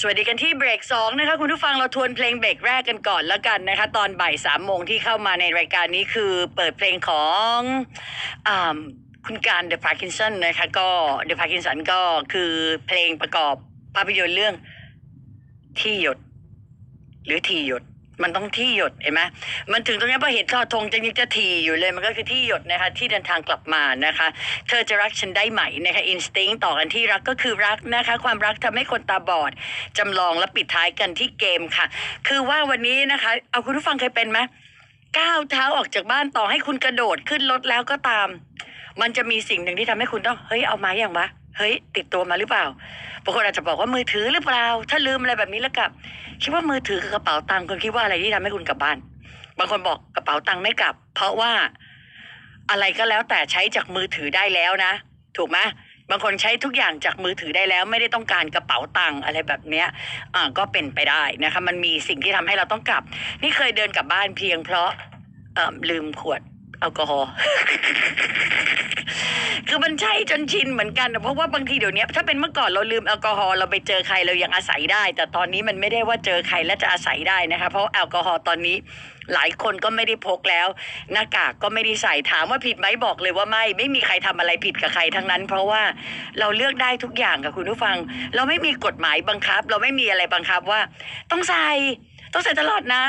สวัสดีกันที่เบรกสองนะคะคุณผู้ฟังเราทวนเพลงเบรกแรกกันก่อนแล้วกันนะคะตอนบ่ายสามโมงที่เข้ามาในรายการนี้คือเปิดเพลงของอคุณการเดอะพาร์กินสันนะคะก็เดอะพาร์กินสันก็คือเพลงประกอบภาพยนตร์เรื่องที่หยด หรือทีหยด มันต้องที่หยดเห็นไหมมันถึงตรงนี้พอเห็นทอทงจะยังจะทีอยู่เลยมันก็คือที่หยดนะคะที่เดินทางกลับมานะคะ เธอจะรักฉันได้ไหมนะคะอินสติ้งต่อกันที่รักก็คือรักนะคะ ความรักทำให้คนตาบอดจำลองและปิดท้ายกันที่เกมค่ะ คือว่าวันนี้นะคะ เอาคุณผู้ฟังเคยเป็นไหมก้าวเท้าออกจากบ้านต่อให้คุณกระโดดขึ้นรถแล้วก็ตาม มันจะมีสิ่งหนึ่งที่ทำให้คุณต้องเฮ้ยเอาไมาอย่างวะ เฮ้ย ติดตัวมาหรือเปล่าบางคนอาจจะบอกว่ามือถือหรือเปล่า ถ้าลืมอะไรแบบนี้แล้วกลับ คิดว่ามือถือกับกระเป๋าตังค์คุณคิดว่าอะไรที่ทำให้คุณกลับบ้าน บางคนบอกกระเป๋าตังค์ไม่กลับ เพราะว่าอะไรก็แล้วแต่ใช้จากมือถือได้แล้วนะ ถูกไหมบางคนใช้ทุกอย่างจากมือถือได้แล้ว ไม่ได้ต้องการกระเป๋าตังค์อะไรแบบเนี้ยอ่าก็เป็นไปได้นะคะ มันมีสิ่งที่ทำให้เราต้องกลับ นี่เคยเดินกลับบ้านเพียงเพราะเอ่อลืมขวด แอลกอฮอล์คือมันใช่จนชินเหมือนกันนะเพราะว่าบางทีเดี๋ยวนี้ถ้าเป็นเมื่อก่อนเราลืมแอลกอฮอล์เราไปเจอใครเรายังอาศัยได้ แต่ตอนนี้มันไม่ได้ว่าเจอใครแล้วจะอาศัยได้นะคะเพราะแอลกอฮอล์ตอนนี้หลายคนก็ไม่ได้พกแล้ว หน้ากากก็ไม่ได้ใส่ถามว่าผิดไหมบอกเลยว่าไม่ไม่มีใครทำอะไรผิดกับใครทั้งนั้น เพราะว่าเราเลือกได้ทุกอย่างกับคุณผู้ฟัง เราไม่มีกฎหมายบังคับ เราไม่มีอะไรบังคับว่า ต้องใส่ ต้องใส่ตลอดนะ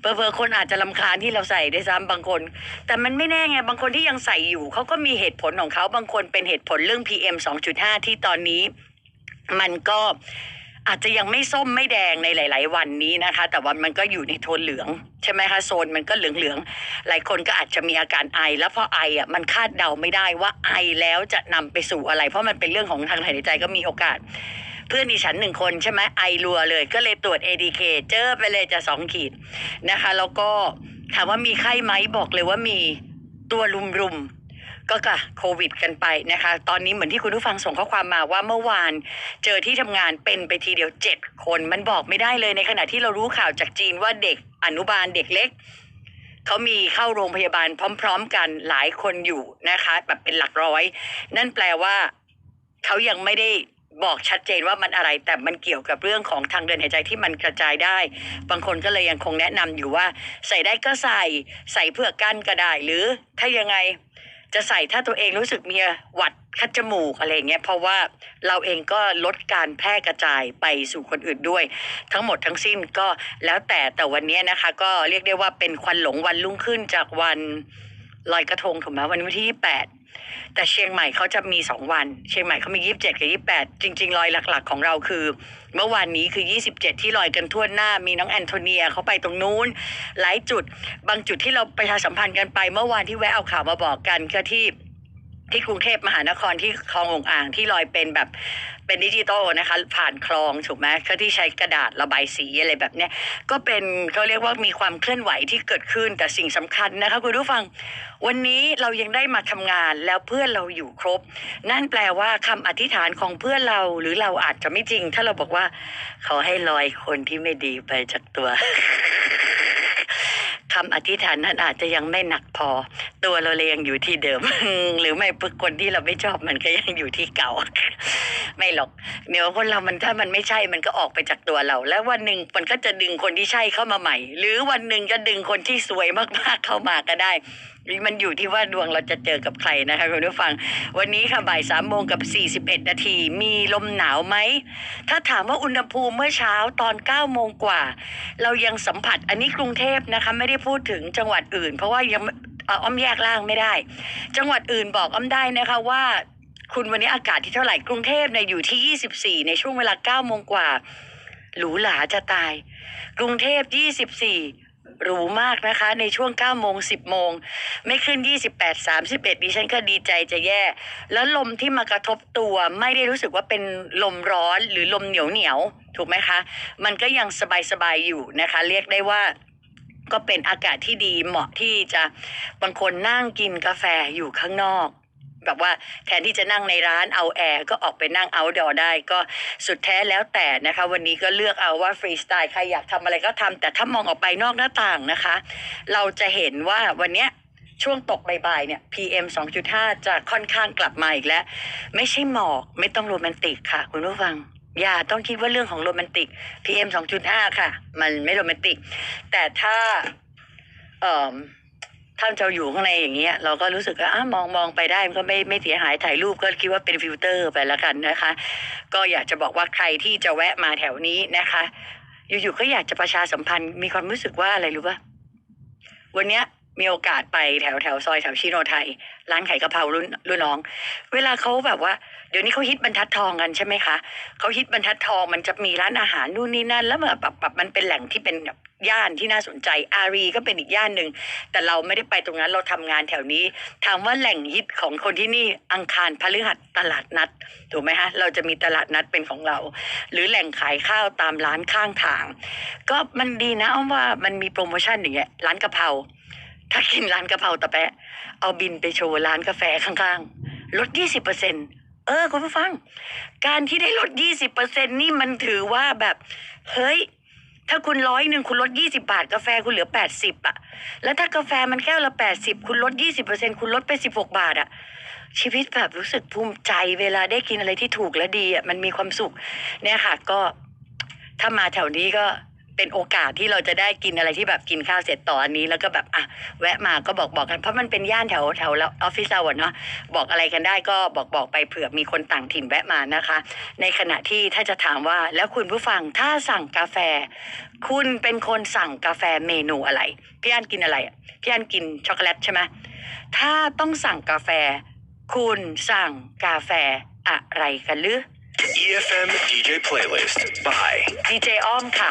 เพอๆคนอาจจะลำคาญที่เราใส่ได้วยซ้ำบางคน แต่มันไม่แน่ไงบางคนที่ยังใส่อยู่เขาก็มีเหตุผลของเขาบางคนเป็นเหตุผลเรื่อง PM 2.5 ที่ตอนนี้ มันก็อาจจะยังไม่ส้มไม่แดงในหลาย ๆ วันนี้นะคะ แต่ว่ามันก็อยู่ในโทนเหลือง ใช่ไหมคะโซนมันก็เหลืองๆหลายคนก็อาจจะมีอาการไอ แล้วพอไออะมันคาดเดาไม่ได้ว่าไอแล้วจะนำไปสู่อะไร เพราะมันเป็นเรื่องของทางหายใจก็มีโอกาส เพื่อนดิฉันหนึ่งคนใช่ไหมไอรัวเลย ก็เลยตรวจ ADK เจอไปเลยจะสองขีดนะคะ แล้วก็ถามว่ามีไข้ไหมบอกเลยว่ามีตัวรุมๆก็กะโควิดกันไปนะคะ ตอนนี้เหมือนที่คุณผู้ฟังส่งข้อความมาว่าเมื่อวาน เจอที่ทำงานเป็นไปทีเดียวเจ็ดคนมันบอกไม่ได้เลยในขณะที่เรารู้ข่าวจากจีนว่าเด็กอนุบาลเด็กเล็ก เขามีเข้าโรงพยาบาลพร้อม ๆ กันหลายคนอยู่นะคะ แบบเป็นหลักร้อย นั่นแปลว่า เขายังไม่ได้ บอกชัดเจนว่ามันอะไรแต่มันเกี่ยวกับเรื่องของทางเดินหายใจที่มันกระจายได้ บางคนก็เลยยังคงแนะนำอยู่ว่า ใส่ได้ก็ใส่ใส่เพื่อกั้นก็ได้หรือถ้ายังไงจะใส่ถ้าตัวเองรู้สึกมีหวัดคัดจมูกอะไรเงี้ยเพราะว่าเราเองก็ลดการแพร่กระจายไปสู่คนอื่นด้วย ทั้งหมดทั้งสิ้นก็แล้วแต่แต่วันนี้นะคะ ก็เรียกได้ว่าเป็นควันหลงวันรุ่งขึ้นจากวันลอยกระทงถูกไหมวันวันที่ยี่แปด แต่เชียงใหม่เขาจะมีสองวัน เชียงใหม่เขามียี่สิบเจ็ดกับยี่สิบแปดจริงๆลอยหลัก ๆ ของเราคือ เมื่อวานนี้คือยี่สิบเจ็ดที่ลอยกันทั่วหน้า มีน้องแอนโทเนียเขาไปตรงนู้น หลายจุด บางจุดที่เราประชาสัมพันธ์กันไป เมื่อวานที่แวะเอาข่าวมาบอกกันก็ที่ ที่กรุงเทพมหานครที่คลององอ่างที่ลอยเป็นแบบเป็นดิจิตอลนะคะ ผ่านคลองถูกไหมก็ที่ใช้กระดาษระบายสีอะไรแบบเนี้ยก็เป็นเขาเรียกว่ามีความเคลื่อนไหวที่เกิดขึ้นแต่สิ่งสำคัญนะคะคุณผู้ฟัง วันนี้เรายังได้มาทำงานแล้วเพื่อนเราอยู่ครบ นั่นแปลว่าคำอธิษฐานของเพื่อนเราหรือเราอาจจะไม่จริง ถ้าเราบอกว่าขอให้ลอยคนที่ไม่ดีไปจากตัว คำอธิษฐานนั้นอาจจะยังไม่หนักพอ ตัวเราเลยยังอยู่ที่เดิม หรือไม่คนที่เราไม่ชอบมันก็ยังอยู่ที่เก่า ไม่หรอกเดี๋ยวคนเรามันถ้ามันไม่ใช่มันก็ออกไปจากตัวเรา แล้ววันหนึ่งมันก็จะดึงคนที่ใช่เข้ามาใหม่ หรือวันหนึ่งจะดึงคนที่สวยมากๆเข้ามาก็ได้มันอยู่ที่ว่าดวงเราจะเจอกับใครนะคะคุณผู้ฟัง วันนี้ค่ะบ่ายสามโมงกับสี่สิบเอ็ดนาทีมีลมหนาวไหม ถ้าถามว่าอุณหภูมิเมื่อเช้าตอนเก้าโมงกว่า เรายังสัมผัสอันนี้กรุงเทพนะคะ ไม่ได้พูดถึงจังหวัดอื่น เพราะว่ายังอ้อมแยกล่างไม่ได้ จังหวัดอื่นบอกอ้อมได้นะคะว่า คุณวันนี้อากาศที่เท่าไหร่กรุงเทพเนี่ยอยู่ที่ 24 ในช่วงเวลา9โมงกว่าหรูหราจะตาย กรุงเทพ 24 หรูมากนะคะ ในช่วง 9 โมง 10 โมง ไม่ขึ้น 28 31ดิฉันก็ดีใจจะแย่ แล้วลมที่มากระทบตัวไม่ได้รู้สึกว่าเป็นลมร้อนหรือลมเหนียวเหนียวถูกไหมคะ มันก็ยังสบายๆอยู่นะคะ เรียกได้ว่าก็เป็นอากาศที่ดีเหมาะที่จะบางคนนั่งกินกาแฟอยู่ข้างนอก แบบว่าแทนที่จะนั่งในร้านเอาแอร์ก็ออกไปนั่งเอาดอได้ก็สุดแท้แล้วแต่นะคะ วันนี้ก็เลือกเอาว่าฟรีสไตล์ใครอยากทำอะไรก็ทำแต่ถ้ามองออกไปนอกหน้าต่างนะคะ เราจะเห็นว่าวันนี้ช่วงตกบ่ายๆเนี่ย PM 2.5 จะค่อนข้างกลับมาอีกแล้ว ไม่ใช่หมอกไม่ต้องโรแมนติกค่ะ คุณผู้ฟัง อย่าต้องคิดว่าเรื่องของโรแมนติก PM 2.5 ค่ะ มันไม่โรแมนติก แต่ถ้าเอ่อ ถ้านจะอยู่ข้างในอย่างเงี้ยเราก็รู้สึกว่าอะมองมองไปได้มันก็ไม่ไม่เสียหายถ่ายรูปก็คิดว่าเป็นฟิลเตอร์ไปแล้วกันนะคะ ก็อยากจะบอกว่าใครที่จะแวะมาแถวนี้นะคะ อยู่ๆก็อยากจะประชาสัมพันธ์มีความรู้สึกว่าอะไรรู้ป่ะวันเนี้ย มีโอกาสไปแถวแถวซอยแถวชิโนไทย ร้านไขายกะเพรารุ่นรุ่นน้อง เวลาเขาแบบว่า เดี๋ยวนี้เขาฮิตบรรทัดทองกันใช่ไหมคะเขาฮิตบรรทัดทองมันจะมีร้านอาหารนู่นนี่นั่น แล้วแบบแบบมันเป็นแหล่งที่เป็นแบบย่านที่น่าสนใจอารีก็เป็นอีกย่านหนึ่งแต่เราไม่ได้ไปตรงนั้นเราทำงานแถวนี้ถามว่าแหล่งฮิตของคนที่นี่อังคารพฤหัสตลาดนัดถูกไหมฮะเราจะมีตลาดนัดเป็นของเรา หรือแหล่งขายข้าวตามร้านข้างทาง ก็มันดีนะอ้อมว่ามันมีโปรโมชั่นอย่างเงี้ยร้านกะเพรา ถ้ากินร้านกะเพราตะแปะ เอาบินไปโชว์ร้านกาแฟข้างๆ ลดยี่สิบเปอร์เซ็นเออ คุณผู้ฟัง การที่ได้ลดยี่สิบเปอร์เซ็นนี่มันถือว่าแบบ เฮ้ย ถ้าคุณร้อยหนึ่งคุณลดยี่สิบาท กาแฟคุณเหลือแปดสิบอะแล้วถ้ากาแฟมันแก้วละแปดสิบคุณลดยี่สิบเปอร์เซ็นคุณลดไปสิบหกบาทอะชีวิตแบบรู้สึกภูมิใจเวลาได้กินอะไรที่ถูกและดีอะมันมีความสุข เนี่ยค่ะก็ถ้ามาแถวนี้ก็ เป็นโอกาสที่เราจะได้กินอะไรที่แบบกินข้าวเสร็จต่ออันนี้แล้วก็แบบอะแวะมาก็บอกบอกกันเพราะมันเป็นย่านแถวแถวแล้วออฟฟิศเราอะเนาะบอกอะไรกันได้ก็บอกบอกไปเผื่อมีคนต่างถิ่นแวะมานะคะ ในขณะที่ถ้าจะถามว่าแล้วคุณผู้ฟังถ้าสั่งกาแฟ คุณเป็นคนสั่งกาแฟเมนูอะไรพี่อันกินอะไรอะพี่อันกินช็อกโกแลตใช่ไหมถ้าต้องสั่งกาแฟ คุณสั่งกาแฟอะไรกันหรือ EFM DJ playlist by ดีเจอ้อมค่ะ